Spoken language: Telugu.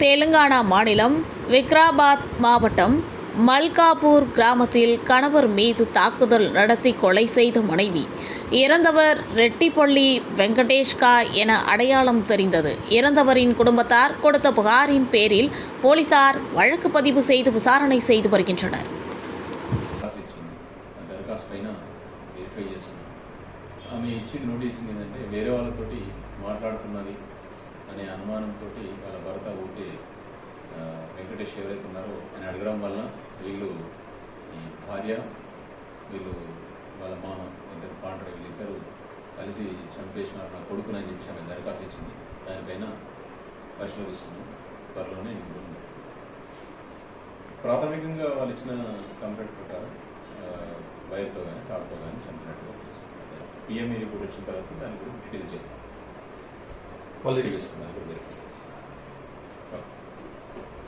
தெலுங்கானா மாநிலம் விக்ராபாத் மாவட்டம் மல்காபூர் கிராமத்தில் கணவர் மீது தாக்குதல் நடத்தி கொலை செய்த மனைவி இறந்தவர் ரெட்டிப்பள்ளி வெங்கடேஷ்கா என அடையாளம் தெரிந்தது இறந்தவரின் குடும்பத்தார் கொடுத்த புகாரின் பேரில் போலீசார் வழக்கு பதிவு செய்து விசாரணை செய்து வருகின்றனர் దరఖాస్తు ఇచ్చింది ఆ దరఖాస్తు పైన వెరిఫై చేస్తున్నాం ఆమె ఇచ్చింది నోటీస్ ఏంటంటే వేరే వాళ్ళతోటి మాట్లాడుతున్నది అనే అనుమానంతో వాళ్ళ భర్త ఊకే వెంకటేష్ ఎవరైతే ఉన్నారో ఆయన అడగడం వల్ల వీళ్ళు ఈ భార్య వీళ్ళు వాళ్ళ మామ ఇద్దరు పాండ్ర వీళ్ళిద్దరూ కలిసి చంపేసినారు నా కొడుకునని చెప్పి ఆమె దరఖాస్తు ఇచ్చింది. దానిపైన పరిశోధిస్తున్నాం త్వరలోనే ఉంటుంది ప్రాథమికంగా వాళ్ళు ఇచ్చిన కంప్లైంట్ ప్రకారం వైర్తో కానీ తాడుతో కానీ చంపినట్టుగా తెలుస్తుంది. పిఎంఈ రిపోర్ట్ వచ్చిన తర్వాత దాని గురించి డీటెయిల్స్ చెప్తాం వాళ్ళు వెరిఫై చేస్తాం